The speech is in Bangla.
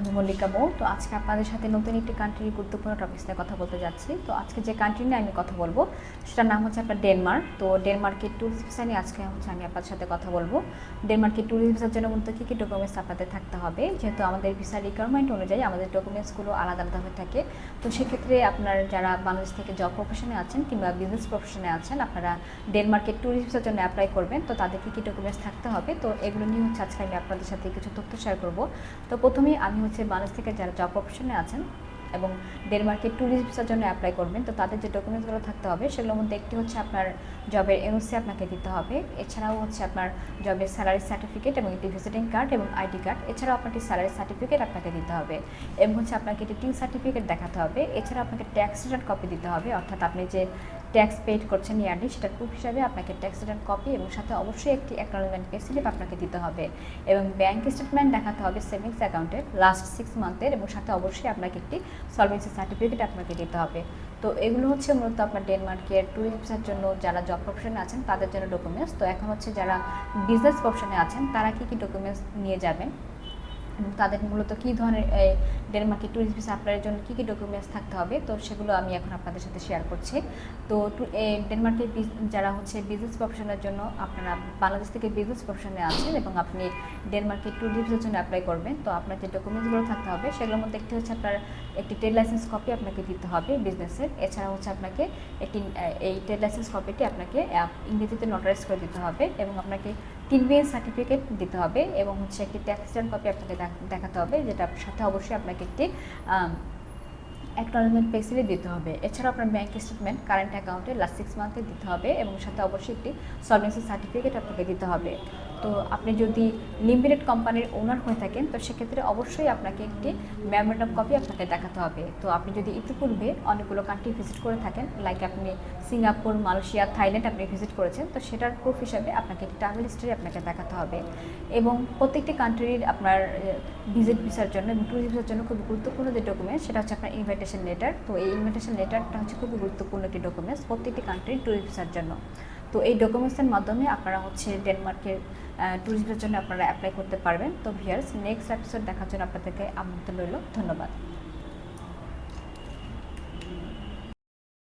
আমি মল্লিকা বউ। তো আজকে আপনাদের সাথে নতুন একটি কান্ট্রির গুরুত্বপূর্ণ টপিক্স নিয়ে কথা বলতে যাচ্ছি। তো আজকে যে কান্ট্রি নিয়ে আমি কথা বলব, সেটার নাম হচ্ছে আপনার ডেনমার্ক তো ডেনমার্কের ট্যুরিস্ট ভিসা নিয়ে আজকে হচ্ছে আমি আপনাদের সাথে কথা বলব। ডেনমার্কের ট্যুরিস্ট ভিসার জন্য মূলত কী কী ডকুমেন্টস আপনাদের থাকতে হবে? যেহেতু আমাদের ভিসার রিকোয়ারমেন্ট অনুযায়ী আমাদের ডকুমেন্টসগুলো আলাদা আলাদা হয়ে থাকে। তো সেক্ষেত্রে আপনার যারা বাংলাদেশ থেকে জব প্রফেশনে আছেন কিংবা বিজনেস প্রফেশনে আছেন, আপনারা ডেনমার্কের ট্যুরিস্ট ভিসার জন্য অ্যাপ্লাই করবেন। তো তাদের কী কী ডকুমেন্টস থাকতে হবে? তো এগুলো নিয়ে হচ্ছে আজকে আমি আপনাদের সাথে কিছু তথ্য শেয়ার করব। তো প্রথমেই আমি হচ্ছে বাংলাদেশ থেকে যারা জব অপশনে আছেন এবং ডেনমার্কের ট্যুরিস্ট ভিসার জন্য অ্যাপ্লাই করবেন, তো তাদের যে ডকুমেন্টসগুলো থাকতে হবে, সেগুলোর মধ্যে একটি হচ্ছে আপনার জবের এনওসি আপনাকে দিতে হবে। এছাড়াও হচ্ছে আপনার জবের স্যালারি সার্টিফিকেট এবং একটি ভিজিটিং কার্ড এবং আইডি কার্ড এছাড়াও আপনাকে স্যালারি সার্টিফিকেট আপনাকে দিতে হবে এবং হচ্ছে আপনাকে একটি টিন সার্টিফিকেট দেখাতে হবে। এছাড়া আপনাকে ট্যাক্স রিটার্ন কপি দিতে হবে, অর্থাৎ আপনি যে ট্যাক্স পেড করছেন ইয়ারলি সেটা প্রুফ হিসাবে আপনাকে ট্যাক্স রিটার্ন কপি এবং সাথে অবশ্যই একটি অ্যাকনোলজমেন্ট পে স্লিপ আপনাকে দিতে হবে। এবং ব্যাংক স্টেটমেন্ট দেখাতে হবে সেভিংস অ্যাকাউন্টের লাস্ট সিক্স মান্থের এবং সাথে অবশ্যই আপনাকে একটি সলভেন্সি সার্টিফিকেট আপনাকে দিতে হবে। তো এগুলো হচ্ছে মূলত আপনার ডেনমার্কের ট্যুরিস্ট ভিসার জন্য যারা জব প্রফেশনে আছেন, তাদের জন্য ডকুমেন্টস তো এখন হচ্ছে যারা বিজনেস প্রফেশনে আছেন, তারা কী কী ডকুমেন্টস নিয়ে যাবেন? তাদের মূলত কী ধরনের ডেনমার্কে ট্যুরিস্ট ভিসা অ্যাপ্লাইয়ের জন্য কী কী ডকুমেন্টস থাকতে হবে, তো সেগুলো আমি এখন আপনাদের সাথে শেয়ার করছি। তো ডেনমার্কে যারা হচ্ছে বিজনেস প্রফেশনের জন্য আপনারা বাংলাদেশ থেকে বিজনেস প্রফেশনে আছেন এবং আপনি ডেনমার্কের টু ভিসার জন্য অ্যাপ্লাই করবেন। তো আপনার যে ডকুমেন্টসগুলো থাকতে হবে, সেগুলোর মধ্যে একটি হচ্ছে আপনার একটি ট্রেড লাইসেন্স কপি আপনাকে দিতে হবে বিজনেসের এছাড়া হচ্ছে আপনাকে একটি এই ট্রেড লাইসেন্স কপিটি আপনাকে ইংরেজিতে নোটারাইজ করে দিতে হবে এবং আপনাকে তিন বিএন সার্টিফিকেট দিতে হবে এবং হচ্ছে একটি ট্যাক্স রিটার্ন কপি আপনাকে দেখাতে হবে, যেটা সাথে অবশ্যই আপনাকে একটি অ্যাকনোলজমেন্ট পেসিলে দিতে হবে। এছাড়া আপনার ব্যাংক স্টেটমেন্ট কারেন্ট অ্যাকাউন্টে লাস্ট সিক্স মান্থে দিতে হবে এবং সাথে অবশ্যই একটি সলভেন্সি সার্টিফিকেট আপনাকে দিতে হবে। তো আপনি যদি লিমিটেড কোম্পানির ওনার হয়ে থাকেন, তো সেক্ষেত্রে অবশ্যই আপনাকে একটি মেমোরেন্ডাম কপি আপনাকে দেখাতে হবে। তো আপনি যদি ইতিপূর্বে অনেকগুলো কান্ট্রি ভিজিট করে থাকেন লাইক আপনি সিঙ্গাপুর, মালয়েশিয়া, থাইল্যান্ড আপনি ভিজিট করেছেন, তো সেটার প্রুফ হিসাবে আপনাকে একটি ট্রাভেল হিস্ট্রি আপনাকে দেখাতে হবে। এবং প্রত্যেকটি কান্ট্রির আপনার ভিজিট ভিসার জন্য এবং ট্যুরিস্ট ভিসার জন্য খুব গুরুত্বপূর্ণ যে ডকুমেন্ট সেটা হচ্ছে আপনার ইনভাইটেশন লেটার তো এই ইনভিটেশন লেটারটা হচ্ছে খুবই গুরুত্বপূর্ণ একটি ডকুমেন্টস প্রত্যেকটি কান্ট্রির ট্যুরিস্ট জন্য। তো এই ডকুমেন্টসের মাধ্যমে আপনারা হচ্ছে ডেনমার্কের ট্যুরিস্টের জন্য আপনারা অ্যাপ্লাই করতে পারবেন। তো ভিয়ার্স নেক্সট এপিসোড দেখার জন্য আপনাদেরকে আমন্ত্রণ রইল। ধন্যবাদ।